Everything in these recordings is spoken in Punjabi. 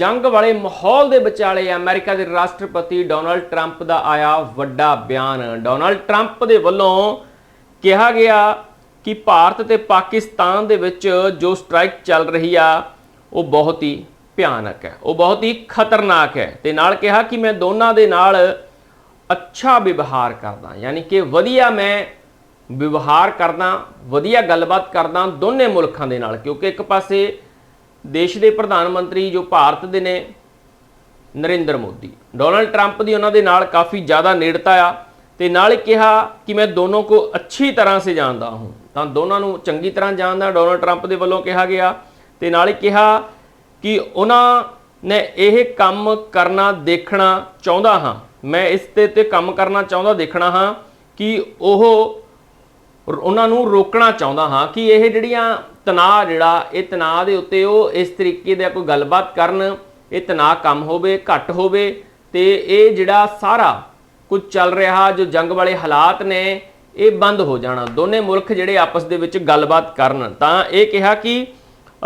ਜੰਗ ਵਾਲੇ ਮਾਹੌਲ ਦੇ ਵਿਚਾਲੇ ਅਮਰੀਕਾ ਦੇ ਰਾਸ਼ਟਰਪਤੀ ਡੋਨਲਡ ਟਰੰਪ ਦਾ ਆਇਆ ਵੱਡਾ ਬਿਆਨ। ਡੋਨਲਡ ਟਰੰਪ ਦੇ ਵੱਲੋਂ ਕਿਹਾ ਗਿਆ ਕਿ ਭਾਰਤ ਤੇ ਪਾਕਿਸਤਾਨ ਦੇ ਵਿੱਚ ਜੋ ਸਟ੍ਰਾਈਕ ਚੱਲ ਰਹੀ ਆ, ਉਹ ਬਹੁਤ ਹੀ ਭਿਆਨਕ ਹੈ। ਉਹ ਬਹੁਤ ਹੀ ਖਤਰਨਾਕ ਹੈ। ਤੇ ਨਾਲ ਕਿਹਾ ਕਿ ਮੈਂ ਦੋਨਾਂ ਦੇ ਨਾਲ ਅੱਛਾ ਵਿਵਹਾਰ ਕਰਦਾ। ਯਾਨੀ ਕਿ ਵਧੀਆ ਮੈਂ ਵਿਵਹਾਰ ਕਰਦਾ, ਵਧੀਆ ਗੱਲਬਾਤ ਕਰਦਾ ਦੋਨੇ ਮੁਲਕਾਂ ਦੇ ਨਾਲ, ਕਿਉਂਕਿ ਇੱਕ ਪਾਸੇ ਦੇਸ਼ ਦੇ ਪ੍ਰਧਾਨ ਮੰਤਰੀ ਜੋ ਭਾਰਤ ਦੇ ਨੇ, ਨਰਿੰਦਰ ਮੋਦੀ। ਡੋਨਲਡ ਟਰੰਪ ਦੀ ਉਹਨਾਂ ਦੇ ਨਾਲ ਕਾਫੀ ਜ਼ਿਆਦਾ ਨੇੜਤਾ ਆ ਤੇ ਨਾਲ ਹੀ ਕਿਹਾ ਕਿ ਮੈਂ ਦੋਨੋਂ ਕੋ ਅੱਛੀ ਤਰ੍ਹਾਂ ਸੇ ਜਾਣਦਾ ਹੂੰ। ਤਾਂ ਦੋਨਾਂ ਨੂੰ ਚੰਗੀ ਤਰ੍ਹਾਂ ਜਾਣਦਾ, ਡੋਨਲਡ ਟਰੰਪ ਦੇ ਵੱਲੋਂ ਕਿਹਾ ਗਿਆ। ਤੇ ਨਾਲ ਹੀ ਕਿਹਾ ਕਿ ਉਹਨਾਂ ਨੇ ਇਹ ਕੰਮ ਕਰਨਾ ਦੇਖਣਾ ਚਾਹੁੰਦਾ ਹਾਂ। ਮੈਂ ਇਸ ਤੇ ਤੇ ਕੰਮ ਕਰਨਾ ਚਾਹੁੰਦਾ ਦੇਖਣਾ ਹਾਂ ਕਿ ਉਹ ਉਹਨਾਂ ਨੂੰ ਰੋਕਣਾ ਚਾਹੁੰਦਾ ਹਾਂ ਕਿ ਇਹ ਜਿਹੜੀਆਂ ਤਣਾਅ ਜਿਹੜਾ, ਇਹ ਤਣਾਅ ਦੇ ਉੱਤੇ ਉਹ ਇਸ ਤਰੀਕੇ ਦਾ ਕੋਈ ਗੱਲਬਾਤ ਕਰਨ, ਇਹ ਤਣਾਅ ਕੰਮ ਹੋਵੇ, ਘੱਟ ਹੋਵੇ ਤੇ ਇਹ ਜਿਹੜਾ ਸਾਰਾ ਕੁਝ ਚੱਲ ਰਿਹਾ, ਜੋ ਜੰਗ ਵਾਲੇ ਹਾਲਾਤ ਨੇ, ਇਹ ਬੰਦ ਹੋ ਜਾਣਾ। ਦੋਨੇ ਮੁਲਕ ਜਿਹੜੇ ਆਪਸ ਦੇ ਵਿੱਚ ਗੱਲਬਾਤ ਕਰਨ। ਤਾਂ ਇਹ ਕਿਹਾ ਕਿ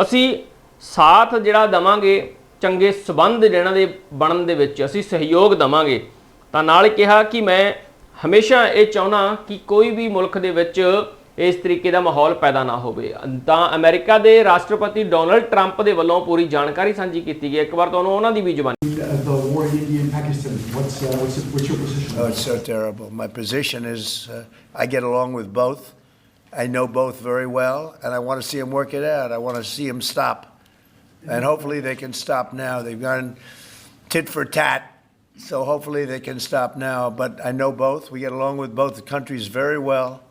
ਅਸੀਂ ਸਾਥ ਜਿਹੜਾ ਦਵਾਂਗੇ, ਚੰਗੇ ਸਬੰਧ ਜਿਹਨਾਂ ਦੇ ਬਣਨ ਦੇ ਵਿੱਚ ਅਸੀਂ ਸਹਿਯੋਗ ਦਵਾਂਗੇ। ਤਾਂ ਨਾਲ ਕਿਹਾ ਕਿ ਮੈਂ ਹਮੇਸ਼ਾ ਇਹ ਚਾਹੁੰਦਾ ਕਿ ਕੋਈ ਵੀ ਮੁਲਕ ਦੇ ਵਿੱਚ ਇਸ ਤਰੀਕੇ ਦਾ ਮਾਹੌਲ ਪੈਦਾ ਨਾ ਹੋਵੇ ਤਾਂ ਅਮਰੀਕਾ ਦੇ ਰਾਸ਼ਟਰਪਤੀ ਡੋਨਲਡ ਟਰੰਪ ਦੇ ਵੱਲੋਂ ਪੂਰੀ ਜਾਣਕਾਰੀ ਸਾਂਝੀ ਕੀਤੀ ਗਈ। ਇੱਕ ਵਾਰ ਤੁਹਾਨੂੰ ਉਹਨਾਂ ਦੀ ਵੀ ਜ਼ੁਬਾਨੀ Uh, the war in India and Pakistan. What's uh, what's what's your position? Oh, it's so terrible. My position is uh, I get along with both. I know both very well, and I want to see them work it out. I want to see them stop. And hopefully they can stop now. They've gone tit for tat, so hopefully they can stop now. But I know both. We get along with both countries very well,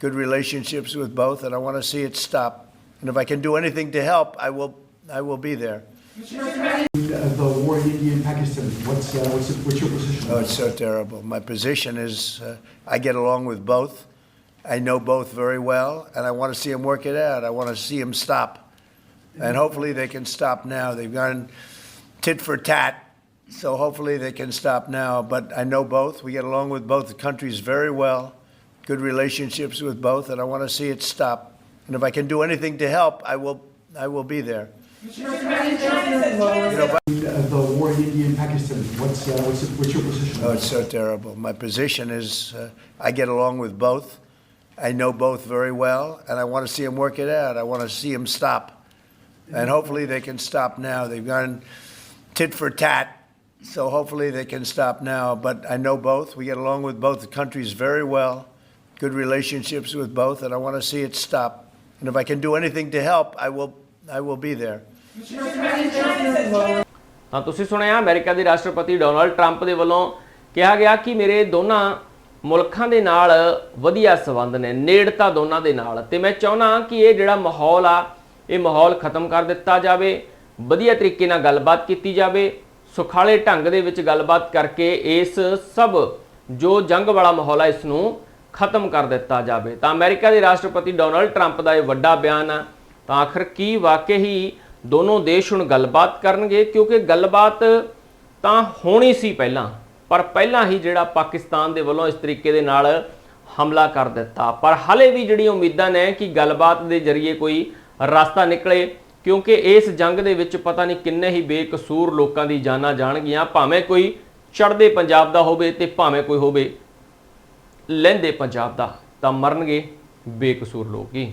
good relationships with both, and I want to see it stop. And if I can do anything to help, I will, I will be there. The war in India and Pakistan. What's uh, what's what's your position? Oh, it's so terrible. My position is uh, I get along with both. I know both very well, and I want to see them work it out. I want to see them stop. And hopefully they can stop now. They've gone tit for tat, so hopefully they can stop now. But I know both. We get along with both countries very well, good relationships with both, and I want to see it stop. And if I can do anything to help, I will, I will be there. You know, but- Uh, the war in India and Pakistan. What's uh, what's what's your position? Oh, it's so terrible. My position is uh, I get along with both. I know both very well, and I want to see them work it out. I want to see them stop. And hopefully they can stop now. They've gone tit for tat, so hopefully they can stop now. But I know both. We get along with both countries very well, good relationships with both, and I want to see it stop. And if I can do anything to help, I will, I will be there. ਤਾਂ ਤੁਸੀਂ ਸੁਣਿਆ ਅਮਰੀਕਾ ਦੇ ਰਾਸ਼ਟਰਪਤੀ ਡੋਨਲਡ ਟਰੰਪ ਦੇ ਵੱਲੋਂ ਕਿਹਾ ਗਿਆ ਕਿ ਮੇਰੇ ਦੋਨਾਂ ਮੁਲਕਾਂ ਦੇ ਨਾਲ ਵਧੀਆ ਸਬੰਧ ਨੇ ਨੇੜਤਾ ਦੋਨਾਂ ਦੇ ਨਾਲ ਤੇ ਮੈਂ ਚਾਹੁੰਦਾ ਕਿ ਇਹ ਜਿਹੜਾ ਮਾਹੌਲ ਆ ਇਹ ਮਾਹੌਲ ਖਤਮ ਕਰ ਦਿੱਤਾ ਜਾਵੇ ਵਧੀਆ ਤਰੀਕੇ ਨਾਲ ਗੱਲਬਾਤ ਕੀਤੀ ਜਾਵੇ ਸੁਖਾਲੇ ਢੰਗ ਦੇ ਵਿੱਚ ਗੱਲਬਾਤ ਕਰਕੇ ਇਸ ਸਭ ਜੋ ਜੰਗ ਵਾਲਾ ਮਾਹੌਲ ਹੈ ਇਸ ਨੂੰ ਖਤਮ ਕਰ ਦਿੱਤਾ ਜਾਵੇ। ਤਾਂ ਅਮਰੀਕਾ ਦੇ ਰਾਸ਼ਟਰਪਤੀ ਡੋਨਲਡ ਟਰੰਪ ਦਾ ਇਹ ਵੱਡਾ ਬਿਆਨ ਆ। ਤਾਂ ਆਖਰ ਕੀ ਵਾਕਈ ਹੀ ਦੋਨੋਂ ਦੇਸ਼ ਹੁਣ ਗੱਲਬਾਤ ਕਰਨਗੇ? ਕਿਉਂਕਿ ਗੱਲਬਾਤ ਤਾਂ ਹੋਣੀ ਸੀ ਪਹਿਲਾਂ, ਪਰ ਪਹਿਲਾਂ ਹੀ ਜਿਹੜਾ ਪਾਕਿਸਤਾਨ ਦੇ ਵੱਲੋਂ ਇਸ ਤਰੀਕੇ ਦੇ ਨਾਲ ਹਮਲਾ ਕਰ ਦਿੱਤਾ। ਪਰ ਹਲੇ ਵੀ ਜਿਹੜੀਆਂ ਉਮੀਦਾਂ ਨੇ ਕਿ ਗੱਲਬਾਤ ਦੇ ਜ਼ਰੀਏ ਕੋਈ ਰਸਤਾ ਨਿਕਲੇ ਕਿਉਂਕਿ ਇਸ ਜੰਗ ਦੇ ਵਿੱਚ ਪਤਾ ਨਹੀਂ ਕਿੰਨੇ ਹੀ ਬੇਕਸੂਰ ਲੋਕਾਂ ਦੀ ਜਾਨਾਂ ਜਾਣਗੀਆਂ, ਭਾਵੇਂ ਕੋਈ ਚੜ੍ਹਦੇ ਪੰਜਾਬ ਦਾ ਹੋਵੇ ਤੇ ਭਾਵੇਂ ਕੋਈ ਹੋਵੇ ਲਹਿੰਦੇ ਪੰਜਾਬ ਦਾ, ਤਾਂ ਮਰਨਗੇ ਬੇਕਸੂਰ ਲੋਕ ਹੀ।